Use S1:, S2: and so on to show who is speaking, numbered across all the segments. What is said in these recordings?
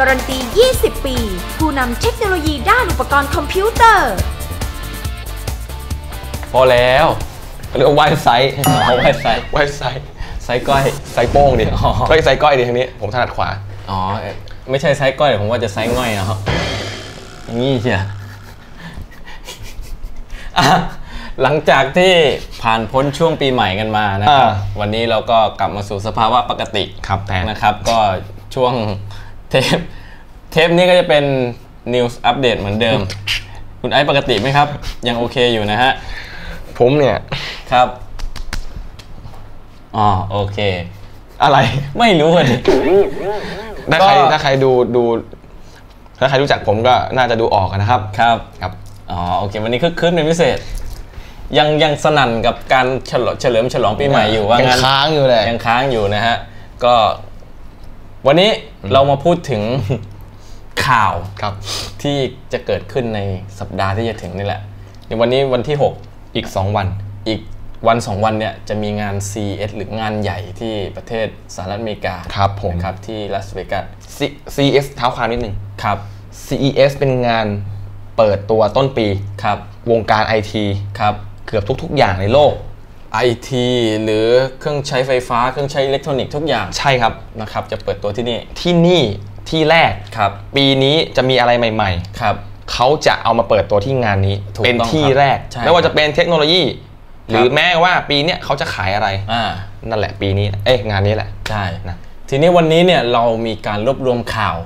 S1: การันตี 20 ปี ผู้นำเทคโนโลยีด้านอุปกรณ์คอมพิวเตอร์
S2: พอแล้วเรียกว่าไหว้ไซส์
S3: เอาไว้ใส่
S2: ไหว้ไซส์
S3: ไซก้อย
S2: ไซส์โป้งดิ
S3: อ๋อ
S2: ก็ไซส์ก้อยดิทางนี้ ผมถนัดขวา
S3: อ๋อเอ๊ะไม่ใช่ไซก้อยผมว่าจะไซง่อยนะครับอย่างนี้เชียอะหลังจากที่ผ่านพ้นช่วงปีใหม่กันมานะครับ
S2: อ่า
S3: วันนี้เราก็กลับมาสู่สภาวะปกติ
S2: ครับแต่
S3: นะครับก็ช่วงเทปเทปนี้ก็จะเป็น News อัปเดตเหมือนเดิม คุณไอซ์ปกติไหมครับ ยังโอเคอยู่นะฮะ
S2: ผมเนี่ย
S3: ครับอ๋อโอเค
S2: อะไร
S3: ไม่รู้อะดิ
S2: ถ้าใคร
S3: ก็
S2: ถ้าใครดูดู ถ้าใครรู้จักผมก็น่าจะดูออกนะครับ
S3: ครับ
S2: ครับ
S3: อ๋อโอเค วันนี้คึกคืนเป็นพิเศษ ยังยังสนั่นกับการฉลองเฉลิมฉลองปีใหม่อยู่ว่า
S2: ยัง
S3: งั้น
S2: ค้างอยู่เลย
S3: ยังค้างอยู่นะฮะก็ วันนี้เรามาพูดถึงข่าว
S2: ครับ
S3: ที่จะเกิดขึ้นในสัปดาห์ที่จะถึงนี่แหละในวันนี้วันที่
S2: อีก 2 วัน
S3: 6อีกวันสองวันเนี่ยจะมีงาน CES หรืองานใหญ่ที่ประเทศสหรัฐอเมริกา
S2: ครับผม
S3: นะครับที่ลาสเวกัส
S2: C- CES เท้าความนิดนึง
S3: ครับ
S2: CES เป็นงานเปิดตัวต้นปี
S3: ครับ
S2: วงการไอที
S3: ครับ
S2: เกือบทุก ๆ อย่างในโลก
S3: ไอทีหรือเครื่องใช้ไฟฟ้าเครื่องใช้อิเล็กทรอนิกส์ทุกอย่าง
S2: ใช่ครับ
S3: นะครับจะเปิดตัวที่นี่
S2: ที่นี่ที่แรก
S3: ครับ
S2: ปีนี้จะมีอะไรใหม่
S3: ครับ
S2: ๆเขาจะเอามาเปิดตัวที่งานนี้
S3: ถูก
S2: เป็น
S3: ต้อง
S2: ที่
S3: ครับ
S2: แรก
S3: ใช่
S2: ไม่ว่าจะเป็นเทคโนโลยี หรือ
S3: ครับ
S2: แม้ว่าปีเนี้ยเขาจะขายอะไร
S3: อ่า
S2: นั่นแหละปีนี้เอ้ยงานนี้แหละ
S3: ใช่
S2: นะ
S3: ทีนี้วันนี้เนี่ยเรามีการรวบรวมข่าว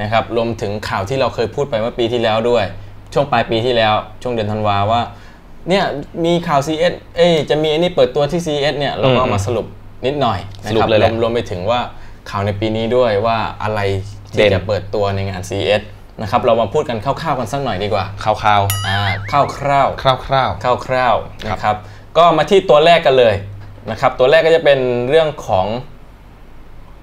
S3: นะครับรวมถึงข่าวที่เราเคยพูดไปเมื่อปีที่แล้วด้วย ช่วงปลายปีที่แล้ว ช่วงเดือนธันวาว่า เนี่ยมีข่าว CS เอ้ยจะมีอันนี้เปิดตัวที่ CS เนี่ยเราก็เอามาสรุปนิดหน่อยนะ
S2: สรุ
S3: ค
S2: ป
S3: รับ
S2: เลยแห
S3: รว
S2: ละ
S3: มรวมไปถึงว่าข่าวในปีนี้ด้วยว่าอะไร
S2: เด่
S3: ที่
S2: น
S3: จะเปิดตัวในงาน CS นะครับเรามาพูดกันคร่าวๆกันสักหน่อยดีกว่า
S2: คร่าว
S3: อ่าคร่าวๆ
S2: ๆคร่าว
S3: คร่าวๆนะครับก็มาที่ตัวแรกกันเลยนะครับตัวแรกก็จะเป็นเรื่องของ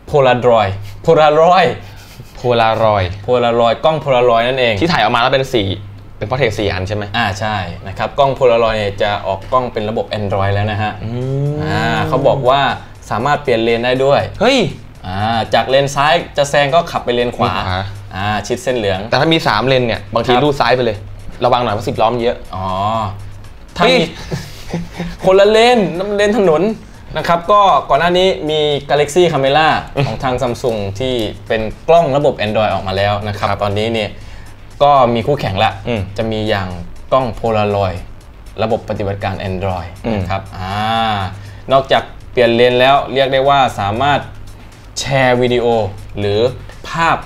S3: โพลารอยโพลารอย
S2: ๆโพลารอย
S3: โพลารอยกล้องโพลารอยนั่นเอง
S2: ที่ถ่ายออกมาแล้วเป็นสี เป็นพอเทคสีอันใช่ไหม
S3: อ่าใช่นะครับกล้องโพลารอยเนี่ยจะออกกล้องเป็นระบบ Android แล้วนะฮะอ่าเขาบอกว่าสามารถเปลี่ยนเลนได้ด้วย
S2: เฮ้ย
S3: อ่าจากเลนซ้ายจะแซงก็ขับไปเลนขวา
S2: เลนขวา
S3: อ่าชิดเส้นเหลือง
S2: แต่ถ้ามี 3 เลนเนี่ยบางที
S3: ครับ
S2: ลูดซ้ายไปเลย ระวังหน่อยเพราะสิบล้อมนเยอะ
S3: อ๋อถ้า
S2: เฮ้ย
S3: มีคนละเลนน้ำเลนถนนนะครับก็ก่อนหน้านี้มี Galaxy Camera ของทางซัมซุงที่เป็นกล้องระบบ Android ออกมาแล้วนะครับ ตอนนี้เนี่ย ก็มีคู่แข่งละ
S2: อืม
S3: จะมีอย่างกล้อง Polaroid ระบบปฏิบัติการ Android
S2: อืม
S3: นะครับอ่านอกจากเปลี่ยนเลนแล้วเรียกได้ว่าสามารถแชร์วิดีโอหรือภาพ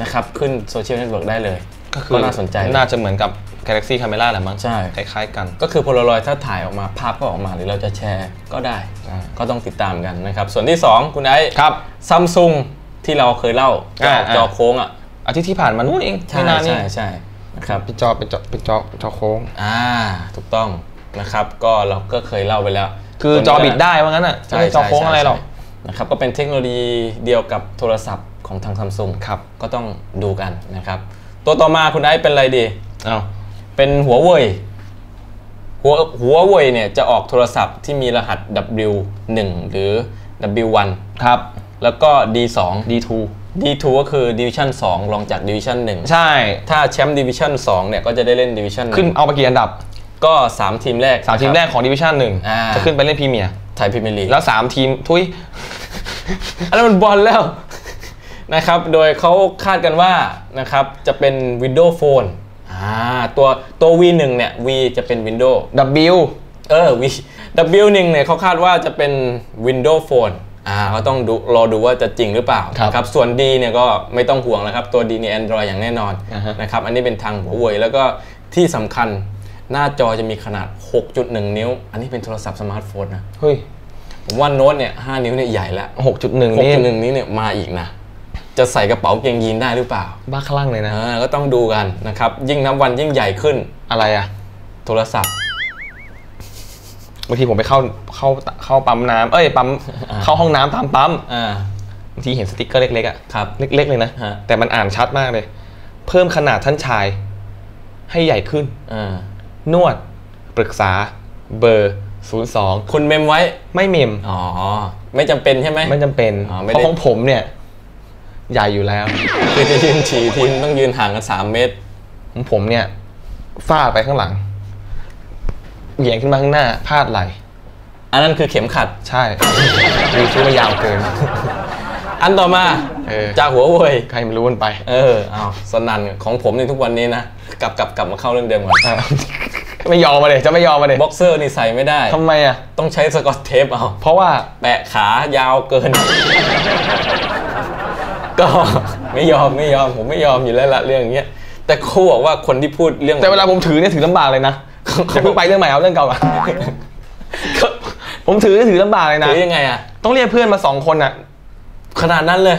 S3: นะครับขึ้นโซเชียลเน็ตเวิร์กได้เลย
S2: ก็คือ
S3: น่าสนใจ
S2: น่าจะเหมือนกับ Galaxy Camera แหละมั้ง
S3: ใช่
S2: คล้ายๆกัน
S3: ก็คือโพลารอยถ้าถ่ายออกมาภาพก็ออกมาหรือเราจะแชร์ก็ได้
S2: อ่า
S3: ก็ต้องติดตามกันนะครับ ส่วนที่ 2 คุณไอ้
S2: ครับ
S3: ซัมซุงที่เราเคยเล่าจอ
S2: อ่าอ่า
S3: จอโค้งอะ
S2: อาทิตย์ที่ผ่านมานู่นเอง
S3: ใช่
S2: ไม่นานนี่
S3: ใช่ใช่นะครับ
S2: เป็นจอเป็นจอเป็นจอจอโค้ง
S3: อ่าถูกต้องนะครับ ก็เราก็เคยเล่าไปแล้ว
S2: คือ
S3: ตัวนี้
S2: จอบิดได้ว่างั้นอะ
S3: ใช่
S2: ไม่ใช่จอโค้ง
S3: ใช่
S2: อะไรหรอก
S3: ใช่นะครับก็เป็นเทคโนโลยีเดียวกับโทรศัพท์ของทางซัมซุง
S2: ครับ
S3: ก็ต้องดูกันนะครับ ตัวต่อมาคุณไอ้เป็นอะไรดี
S2: เอ้า
S3: เป็นหัวเว่ยหัวหัวเว่ยเนี่ยจะออกโทรศัพท์ที่มีรหัส W1 หรือ W1
S2: ครับ
S3: แล้วก็ D2
S2: D2
S3: D2 ก็คือ Division 2รองจาก Division 1
S2: ใช่
S3: ถ้าแชมป์ Division 2เนี่ยก็จะได้เล่น Division
S2: ขึ้นเอาไปกี่อันดับ
S3: 1ก็ 3 ทีมแรก
S2: 3 ทีมแรกของดิวิชั่นหนึ่ง
S3: อ่า
S2: จะขึ้นไปเล่นพรีเมียร์
S3: ไทยพรีเมียร์ลีก
S2: แล้ว 3 ทีมทุย
S3: อันนั้นมันบอลแล้วนะครับ โดยเขาคาดกันว่านะครับจะเป็น Windows Phone อ่าตัวตัว V1 เนี่ย V จะเป็น Windows
S2: W
S3: เออ V W1 เนี่ยเขาคาดว่าจะเป็น Windows Phone อ่าเขาต้องดูรอดูว่าจะจริงหรือเปล่า
S2: ครับ
S3: นะครับส่วน D เนี่ยก็ไม่ต้องห่วงนะครับตัว D นี่ Android อย่างแน่นอน
S2: อ่าฮะ
S3: นะครับอันนี้เป็นทางหัวเว่ยแล้วก็ที่สำคัญหน้าจอจะมีขนาด 6.1 นิ้ว อันนี้เป็นโทรศัพท์สมาร์ทโฟนนะ
S2: เฮ้ย
S3: ผมว่าโน้ตเนี่ย5นิ้วเนี่ยใหญ่แล้ว
S2: 6.1นี่
S3: 6.1นิ้วเนี่ยมาอีกนะ จะใส่กระเป๋าเกงยีนได้หรือเปล่า
S2: บ้าคลั่งเลยนะ
S3: อ่าก็ต้องดูกันนะครับ ยิ่งนับวันยิ่งใหญ่ขึ้น
S2: อะไรอะ
S3: โทรศัพท์
S2: บางทีผมไปเข้าเข้าเข้าปั๊มน้ำเอ้ยปั๊มเข้าห้องน้ำตามปั๊ม
S3: อ่า
S2: บางทีเห็นสติกเกอร์เล็กๆอะ
S3: ครับ
S2: เล็ก ๆ เลยนะ
S3: ฮะ
S2: แต่มันอ่านชัดมากเลย เพิ่มขนาดท่านชาย ให้ใหญ่ขึ้น
S3: อ่า
S2: นวดปรึกษาเบอร์02
S3: คุณเมมไว้
S2: ไม่เมม
S3: อ๋อไม่จำเป็นใช่ไหม
S2: ไม่จำเป็น
S3: อ๋อไม่
S2: เพ
S3: ได้
S2: ราะของผมเนี่ย ใหญ่อยู่แล้ว
S3: คือจะยืนฉี่ทีนต้องยืนห่างกัน3เมตร
S2: ของผมเนี่ยฟาดไปข้างหลัง เหวี่ยงขึ้นมาข้างหน้าพาดไหล
S3: อันนั้นคือเข็มขัด
S2: ใช่มีซื้อมายาวเกิน
S3: อันต่อมา
S2: เออ
S3: จากหัวเว่ย
S2: ใครไม่รู้มันไป
S3: เออเอาสนั่นของผมในทุกวันนี้นะกลับกลับกลับมาเข้าเรื่องเดิมก่อน
S2: อะไม่ยอมมาเลยจะไม่ยอมมาเลย
S3: บ็อกเซอร์นี่ใส่ไม่ได้
S2: ทำไมอะ
S3: ต้องใช้สกอตเทปเอา
S2: เพราะว่า
S3: แปะขายาวเกิน ก็ไม่ยอมไม่ยอมผมไม่ยอมอยู่แล้วละเรื่องเงี้ยแต่เขาบอกว่าคนที่พูดเรื่อง
S2: แต่เวลาผมถือเนี่ยถือลำบากเลยนะ อย่าเพิ่งไปเรื่องใหม่เอาเรื่องเก่าก่อนผมถือเนี่ยถือลำบากเลยนะ
S3: ถือยังไงอะ
S2: ต้องเรียกเพื่อนมาสองคนอะ
S3: ขนาดนั้นเลย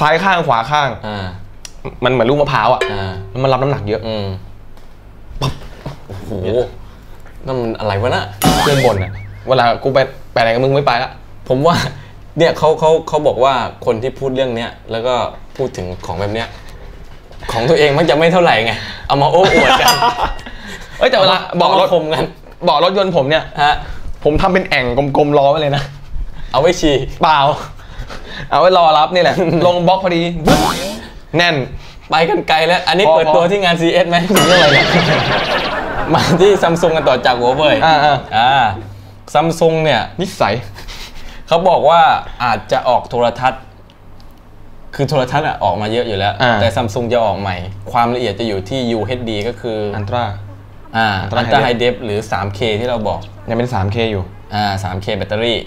S2: ซ้ายข้างขวาข้าง
S3: อ่า
S2: มันเหมือนลูกมะพร้าวอะ
S3: อ่า
S2: แล้วมันรับน้ำหนักเยอะ
S3: อืมโอ้โหนั่นมันอะไรวะน่ะ
S2: เพื่อนบ่นอะเวลากูไปไปไหนกับมึงไม่ไปละ
S3: ผมว่า เนี่ยเขาเขาเขาบอกว่าคนที่พูดเรื่องเนี้ยแล้วก็พูดถึงของแบบเนี้ยของตัวเองมันจะไม่เท่าไหร่ไง เอามาโอ้อวดกัน
S2: เอ้ยแต่เวลาเบอก
S3: เอา
S2: ร
S3: มา
S2: ถ
S3: คมกัน
S2: เบอกรถยนต์ผมเนี่ย
S3: ฮะ
S2: ผมทำเป็นแอ่งกลมๆล้อไว้เลยนะ
S3: เอาไว้ฉี่
S2: เปล่า เอาไว้รอรับนี่แหละ ลงบล็อกพอดีบึ๊บแน่น
S3: ไปกันไกลแล้ว อันนี้
S2: พอ
S3: เปิด
S2: พอ
S3: ตัวที่งาน CS ไหมถึงเรื่องอะไรเนี่ยมาที่ซัมซุงกันต่อจากหัวเว่ย
S2: อ่าอ่า
S3: อ่าซัมซุงเนี่ย
S2: นิสัย
S3: เขาบอกว่าอาจจะออกโทรทัศน์ คือโทรทัศน์อะออกมาเยอะอยู่แล้ว
S2: อ่า
S3: แต่ซัมซุงจะออกใหม่ ความละเอียดจะอยู่ที่ UHD ก็คือ
S2: อันตรา
S3: อ่า
S2: Ultra
S3: อันตรา
S2: High
S3: ไฮเดฟหรือ 3K ที่เราบอก
S2: ยังเป็น 3K อยู่
S3: อ่า 3K แบตเตอรี่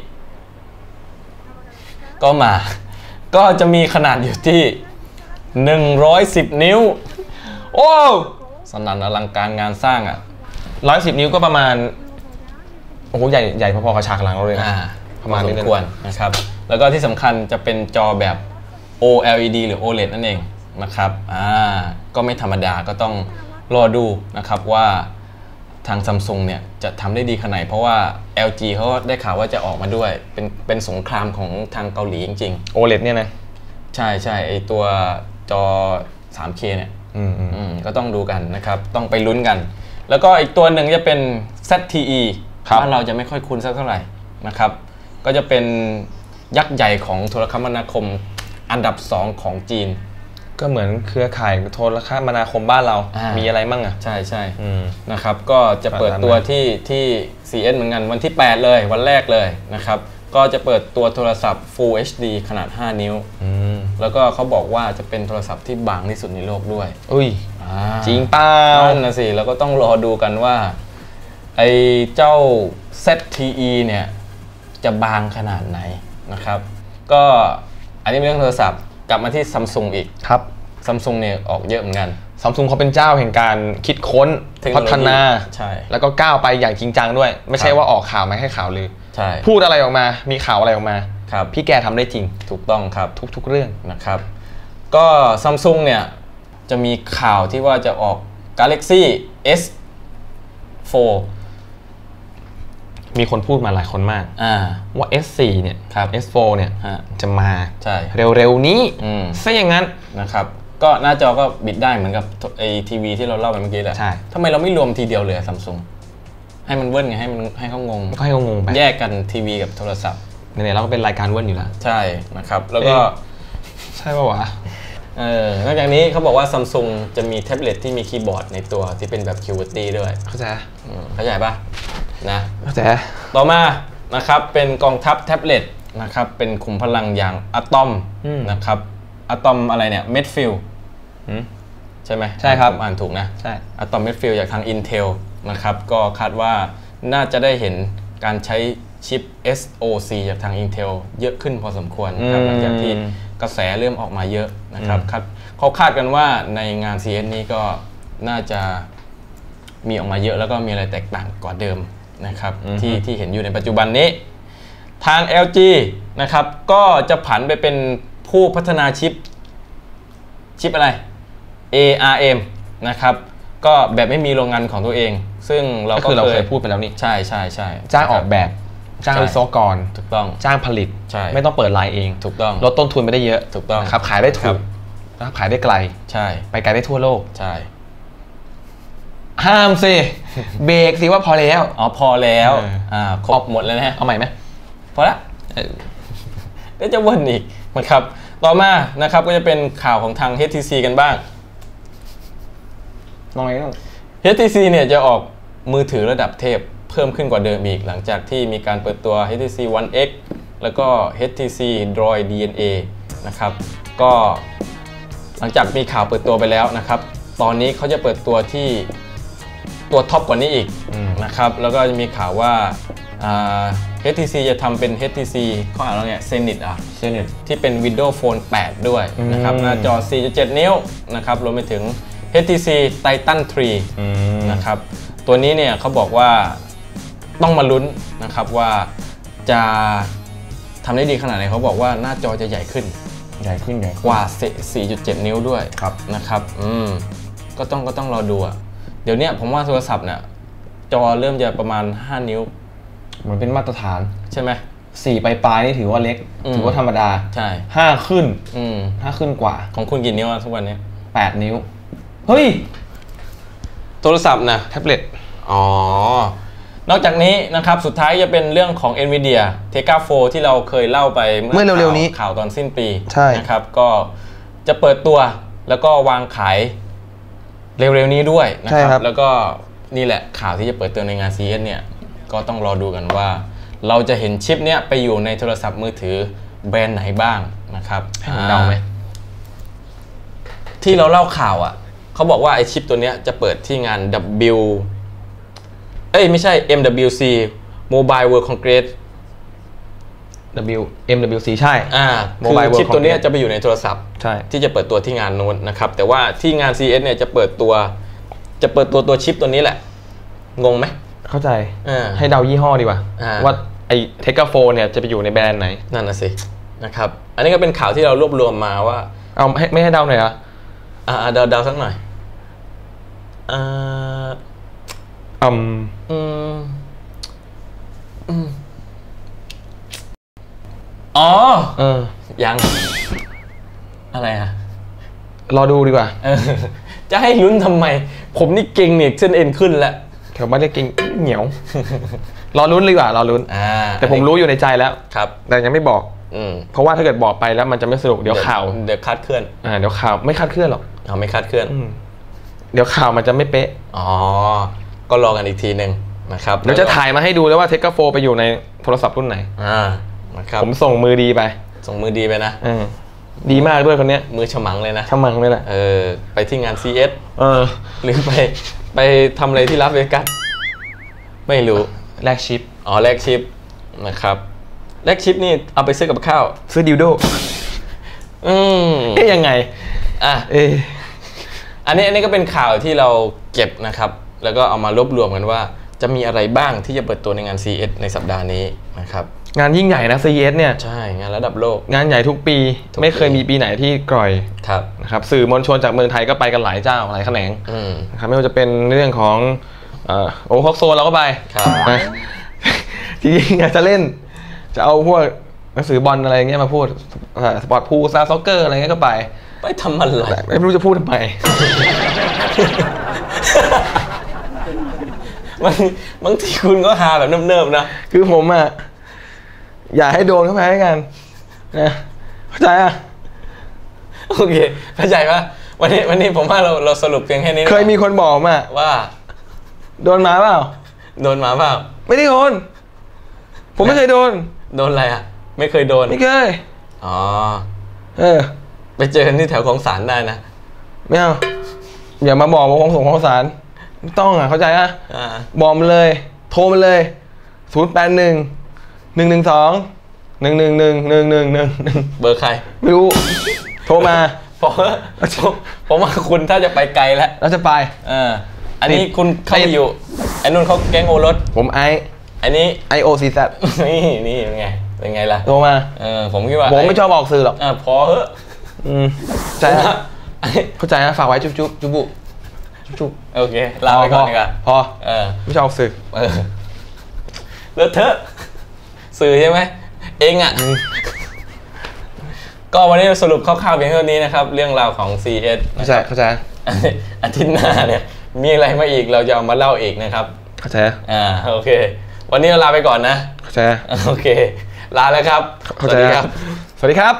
S3: ก็มา ก็จะมีขนาดอยู่ที่ 110 นิ้ว
S2: โอ้
S3: สนั่นอลังการงานสร้างอะ
S2: ร้อยสิบนิ้วก็ประมาณ โอ้โห ใหญ่ใหญ่พอๆกับฉากหลังเราเลยนะ
S3: อ่า
S2: ประมาณนี้
S3: พอ
S2: เลย
S3: สควรนะครับ แล้วก็ที่สำคัญจะเป็นจอแบบ OLED หรือ OLED นั่นเองนะครับ อ่า ก็ไม่ธรรมดาก็ต้องรอดูนะครับว่า ทางซัมซุงเนี่ยจะทำได้ดีขนาดไหนเพราะว่า LG เขาได้ข่าวว่าจะออกมาด้วย เป็นเป็นสงครามของทางเกาหลีจริง
S2: โอเลเนี่ยนะ
S3: ๆใช่ใช่ไอตัวจอ 3K เนี่ย
S2: อืมอืม
S3: อืมก็ต้องดูกันนะครับ ต้องไปลุ้นกัน แล้วก็อีกตัวหนึ่งจะเป็น ZTE
S2: ครับ
S3: บ้านเราจะไม่ค่อยคุ้นสักเท่าไหร่นะครับ ก็จะเป็นยักษ์ใหญ่ของโทรคมนาคมอันดับ 2 ของจีน
S2: ก็เหมือนเครือข่ายโทรคมนาคมบ้านเรา
S3: อ่ามี
S2: มีอะไรมั่งอะ
S3: ใช่ใช่
S2: อืม
S3: นะครับ ก็จะเปิดตัวที่ที่ CS เหมือนกันวันที่ 8 เลยวันแรกเลยนะครับ ก็จะเปิดตัวโทรศัพท์ Full HD ขนาด 5 นิ้ว
S2: อืม
S3: แล้วก็เขาบอกว่าจะเป็นโทรศัพท์ที่บางที่สุดในโลกด้วย
S2: อุ้ย
S3: อ่า
S2: จริงเปล่า
S3: นั่นนะสิแล้วก็ต้องรอดูกันว่า ไอ้เจ้า ZTE เนี่ย จะบางขนาดไหนนะครับ ก็อันนี้เป็นเรื่องโทรศัพท์ กลับมาที่ซัมซุงอีก
S2: ครับ
S3: ซัมซุงเนี่ยออกเยอะเหมือนกัน
S2: ซัมซุงเขาเป็นเจ้าแห่งการคิดค้น
S3: เทคโนโลยี
S2: พัฒนา
S3: ใช่
S2: แล้วก็ก้าวไปอย่างจริงจังด้วย ไม่ใช่
S3: ครับ
S2: ว่าออกข่าวมาให้ข่าวลือ
S3: ใช่
S2: พูดอะไรออกมามีข่าวอะไรออกมา
S3: ครับ
S2: พี่แกทำได้จริง
S3: ถูกต้องครับ
S2: ทุกๆเรื่อง
S3: นะครับ ก็ซัมซุงเนี่ยจะมีข่าวที่ว่าจะออก Galaxy S4
S2: มีคนพูดมาหลายคนมาก
S3: อ่า
S2: ว่า S4 เนี่ย
S3: ครับ
S2: S4 เนี่ย
S3: ฮะ
S2: จะมา
S3: ใช่
S2: เร็วๆนี้
S3: อืม
S2: ซะอย่างนั้น
S3: นะครับก็หน้าจอก็บิดได้เหมือนกับไอทีวีที่เราเล่าไปเมื่อกี้แหละ
S2: ใช่
S3: ทำไมเราไม่รวมทีเดียวเลยซัมซุงให้มันเวิ้นไงให้มันให้เขางง
S2: ก็ให้เขางงไป
S3: แยกกันทีวีกับโทรศัพท์
S2: ไหนๆเราก็เป็นรายการเว้นอยู่แล้ว
S3: ใช่นะครับ แล้วก็
S2: เอ๊ะใช่ป่าวะ
S3: เออนอกจากนี้เขาบอกว่าซัมซุงจะมีแท็บเล็ตที่มีคีย์บอร์ดในตัวที่เป็นแบบ QWERTY ด้วย
S2: เข้าใจ
S3: อืมเข้าใจปะ นะ
S2: เข้าใจ
S3: ต่อมานะครับเป็นกองทัพแท็บเล็ตนะครับเป็นขุมพลังอย่างอะตอม
S2: อืม
S3: นะครับอะตอมอะไรเนี่ยเมดฟิล
S2: อืม
S3: ใช่ไหม
S2: ใช่ครับ
S3: ผมอ่านถูกนะ
S2: ใช่
S3: อะตอมเมดฟิลจากทาง Intel นะครับก็คาดว่าน่าจะได้เห็นการใช้ชิป SoC จากทาง Intel เยอะขึ้นพอสมควรนะครับ
S2: อืม
S3: หลังจากที่กระแสเริ่มออกมาเยอะนะครับ
S2: อืม
S3: คาดเขาคาดกันว่าในงาน CS นี้ก็น่าจะมีออกมาเยอะแล้วก็มีอะไรแตกต่างกว่าเดิม นะครับที่ที่เห็นอยู่ในปัจจุบันนี้ ทาง LG นะครับก็จะผันไปเป็นผู้พัฒนาชิป ชิปอะไร ARM นะครับก็แบบไม่มีโรงงานของตัวเอง ซึ่งเรา
S2: ก็
S3: ก็
S2: คือเราเคยพูดไปแล้วนี่
S3: ใช่ใช่ใช่
S2: จ้างออกแบบจ้าง
S3: ใช่
S2: วิศวกร
S3: ถูกต้อง
S2: จ้างผลิต
S3: ใช่
S2: ไม่ต้องเปิดไลน์เอง
S3: ถูกต้อง
S2: ลดต้นทุนไปได้เยอะ
S3: ถูกต้อง
S2: นะครับขายได้
S3: ค
S2: ถู
S3: รั
S2: ก
S3: บ
S2: นะครับขายได้ไกล
S3: ใช่
S2: ไปไกลได้ทั่วโลก
S3: ใช่
S2: ห้ามสิ เบรกสิว่าพอแล้ว
S3: อ๋อพอแล้ว
S2: เออ
S3: อ่าครบหมดแล้วนะฮะ
S2: เอาใหม่ไหม
S3: พอละเออเดี๋ยวจะวนอีกนะครับ ต่อมานะครับก็จะเป็นข่าวของทาง HTC กันบ้าง
S2: ลองไงต้อง
S3: HTC เนี่ยจะออกมือถือระดับเทพเพิ่มขึ้นกว่าเดิมอีก หลังจากที่มีการเปิดตัว HTC One X แล้วก็ HTC Droid DNA นะครับ ก็หลังจากมีข่าวเปิดตัวไปแล้วนะครับ ตอนนี้เขาจะเปิดตัวที่ ตัวท็อปกว่านี้อีกนะครับ แล้วก็จะมีข่าวว่าอ่า HTC จะทำเป็น HTC เขาอ่านว่าไง Zenith อะ
S2: เซนิต
S3: ที่เป็น Windows Phone 8 ด้วยนะครับ
S2: อืม
S3: หน้าจอ 4.7 นิ้วนะครับรวมไปถึง HTC Titan 3นะครับ ตัวนี้เนี่ยเขาบอกว่าต้องมาลุ้นนะครับว่าจะทำได้ดีขนาดไหนเขาบอกว่าหน้าจอจะใหญ่ขึ้น
S2: ใหญ่ขึ้นใหญ่ขึ้น
S3: กว่า 4.7 นิ้วด้วย
S2: ครับ
S3: นะครับ อืมก็ต้องก็ต้องรอดูอะ เดี๋ยวเนี้ยผมว่าโทรศัพท์เนี่ยจอเริ่มจะประมาณ 5 นิ้ว
S2: เหมือนเป็นมาตรฐาน
S3: ใช่ไหม
S2: สี่ปลายๆนี่ถือว่าเล็ก
S3: อืม
S2: ถือว่าธรรมดา
S3: ใช่
S2: ห้าขึ้น
S3: อืม
S2: ห้าขึ้นกว่า
S3: ของคุณกี่นิ้วอะทุกวันนี้
S2: แปดนิ้ว เฮ้ย
S3: โทรศัพท์นะ
S2: แท็บเล็ต
S3: อ๋อนอกจากนี้นะครับสุดท้ายจะเป็นเรื่องของ NVIDIA t e g a 4ที่เราเคยเล่าไป
S2: เมื่อเร็วๆนี้
S3: ข่าข่าวตอนสิ้นปี
S2: ใช่
S3: นะครับก็จะเปิดตัวแล้วก็วางขาย เร็วๆนี้ด้วยนะ
S2: ใช่
S3: ค
S2: ครั
S3: รับ
S2: บ
S3: แล้วก็นี่แหละข่าวที่จะเปิดตัวในงาน CES เนี่ย ก็ต้องรอดูกันว่า เราจะเห็นชิปเนี้ยไปอยู่ในโทรศัพท์มือถือแบรนด์ไหนบ้างนะครับ
S2: ให้ผมเดาไหม
S3: ที่เราเล่าข่าวอะ เขาบอกว่าไอชิปตัวเนี้ยจะเปิดที่งาน W เอ้ยไม่ใช่ MWC Mobile World Congress
S2: W MWC ใช่
S3: อ่า
S2: Mobile
S3: คือชิป
S2: World
S3: ตัวเนี้ย
S2: Congress
S3: จะไปอยู่ในโทรศัพท์
S2: ใช่
S3: ที่จะเปิดตัวที่งานนู้นนะครับ แต่ว่าที่งาน CS เนี่ยจะเปิดตัว จะเปิดตัวตัวชิปตัวนี้แหละ งงไหม
S2: เข้าใจ
S3: อ่า
S2: ให้เดายี่ห้อดีกว่า
S3: อ่า
S2: ว่าไอ้เทคโฟเนี่ยจะไปอยู่ในแบรนด์ไหน
S3: นั่นนะสินะครับ อันนี้ก็เป็นข่าวที่เรารวบรวมมาว่า
S2: เอาให้ไม่ให้เดาหน่อยเหรอ
S3: อ่าเดาเดาสักหน่อยอ่า
S2: อืม
S3: อืม อืมอ๋อ
S2: เออ
S3: ยัง อะไรอะ
S2: รอดูดีกว่า
S3: เออจะให้ลุ้นทำไม ผมนี่เก่งเนี่ยเส้นเอ็นขึ้นแล้ว
S2: แถวบ้านเรียกกิงเหนียว รอลุ้นดีกว่ารอลุ้น
S3: อ่า
S2: แต่ผมรู้อยู่ในใจแล้ว
S3: ครับ
S2: แต่ยังไม่บอก
S3: อืม
S2: เพราะว่าถ้าเกิดบอกไปแล้วมันจะไม่สนุกเดี๋ยวข่าว
S3: เดี๋ยวคาดเคลื่อน
S2: อ่าเดี๋ยวข่าวไม่คาดเคลื่อนหรอก
S3: เอาไม่คาดเคลื่อน
S2: อืมเดี๋ยวข่าวมันจะไม่เป๊ะ
S3: อ๋อก็รอกันอีกทีหนึ่งนะครับ
S2: เดี๋ยวจะถ่ายมาให้ดูแล้วว่าเทคโฟไปอยู่ในโทรศัพท์รุ่นไหน
S3: อ่า นะครับ
S2: ผมส่งมือดีไป
S3: ส่งมือดีไปนะ
S2: เออดีมากด้วยคนเนี้ย
S3: มือฉมังเลยนะ
S2: ช่างมังเลยแหละ
S3: เออไปที่งาน CS
S2: เออ
S3: หรือไปไปทำอะไรที่ลาสเวกัสไม่รู้
S2: แลกชิป
S3: อ๋อแลกชิปนะครับแลกชิปนี่เอาไปซื้อกับข้าว
S2: ซื้อดิวโด
S3: อืม
S2: เอ๊ยยังไง
S3: อะ
S2: เอ๊ะ
S3: อันนี้อันนี้ก็เป็นข่าวที่เราเก็บนะครับ แล้วก็เอามารวบรวมกันว่า จะมีอะไรบ้างที่จะเปิดตัวในงาน CS ในสัปดาห์นี้นะครับ
S2: งานยิ่งใหญ่นะ CES เนี่ย
S3: ใช่งานระดับโลก
S2: งานใหญ่ทุกปี
S3: ทุกปี
S2: ไม่เคยมีปีไหนที่กร่อย
S3: ครับ
S2: นะครับสื่อมวลชนจากเมืองไทยก็ไปกันหลายเจ้าหลายแขนง
S3: อืม
S2: นะครับไม่ว่าจะเป็นเรื่องของเอ่อโอฮอกโซนเราก็ไป
S3: ครับ
S2: นะ จริงๆอยากจะเล่น จะเอาพวกหนังสือบอลอะไรเงี้ยมาพูดสปอร์ตพูลซาซ็อกเกอร์อะไรเงี้ยก็ไป
S3: ไปทำอะไร
S2: แต่ไม่รู้จะพูดทำไม
S3: บางบางทีคุณก็หาแบบเนิบๆนะ
S2: คือผมอะ อยากให้โดนเข้าไปให้กันนะเข้าใจอะ
S3: โอเคเข้าใจปะวันนี้วันนี้ผมว่าเราเราสรุปเพียงแค่นี้ดีก
S2: เค
S3: ว่าย
S2: มีคนบอกมา
S3: ว่า
S2: โดนหมาเปล่า
S3: โดนหมาเปล่า
S2: ไม่ได้โดนผมไม่เคยโดน
S3: โดนอะไรอะ ไม่เคยโดน
S2: ไม่เคย
S3: อ๋อ
S2: เออ
S3: ไปเจอกันที่แถวของสารได้นะ
S2: ไม่เอา อย่ามาบอกว่าของส่งของสารไม่ต้องอะ เข้าใจอะ
S3: อ่า
S2: บอกมันเลย โทรมาเลยศูนย์แปดหนึ่ง หนึ่งหนึ่งสองหนึ่งหนึ่งหนึ่งหนึ่งหนึ่งหนึ่งหนึ่ง
S3: เบอร์ใคร
S2: ไม่รู้โทรมา
S3: เพราะว่าผมผมว่าคุณถ้าจะไปไกลแล้ว
S2: แล้วจะไป
S3: เอออันนี้
S2: ติด
S3: คุณเข้าไป
S2: ติด
S3: อยู่ไอ้นุ่นเขาแก๊งโอรส
S2: ผมไอ
S3: อันนี้
S2: ไอโอซีแซ
S3: นี่นี่เป็นไงเป็นไงล่ะ
S2: โทรมา
S3: เออผมคิดว่า
S2: ผมไม่ชอบออกสื่อหรอก
S3: อ่าพอเหอะ
S2: อืม
S3: ผ
S2: ใช่
S3: ม
S2: อะ
S3: ว่า
S2: เข้าใจนะฝากไว้จุ๊บจุ๊บจุ๊บบุจุ๊บจุ๊บ
S3: โอเคลาไปก่อนดีกว่า
S2: พอ
S3: เออ
S2: ไม่ชอบศึก
S3: เออเลอะเทอะ สื่อใช่ไหมเองอะ ก็วันนี้สรุปคร่าวๆเพียงเท่านี้นะครับ เรื่องราวของ CS
S2: เข้าใจเข้าใจ
S3: อาทิตย์หน้าเนี่ย มีอะไรมาอีกเราจะเอามาเล่าอีกนะครับ
S2: เข้าใจ
S3: อ่าโอเค วันนี้เราลาไปก่อนนะ
S2: เข้าใจ
S3: โอเค ลาแล้วครับส
S2: เข้า
S3: วั
S2: ใจ
S3: สดีครับ
S2: สวัสดีครับ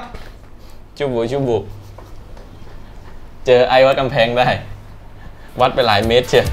S3: จุบุจุบุเจอไอ้วัดกำแพงได้ วัดไปหลายเมตรเชียว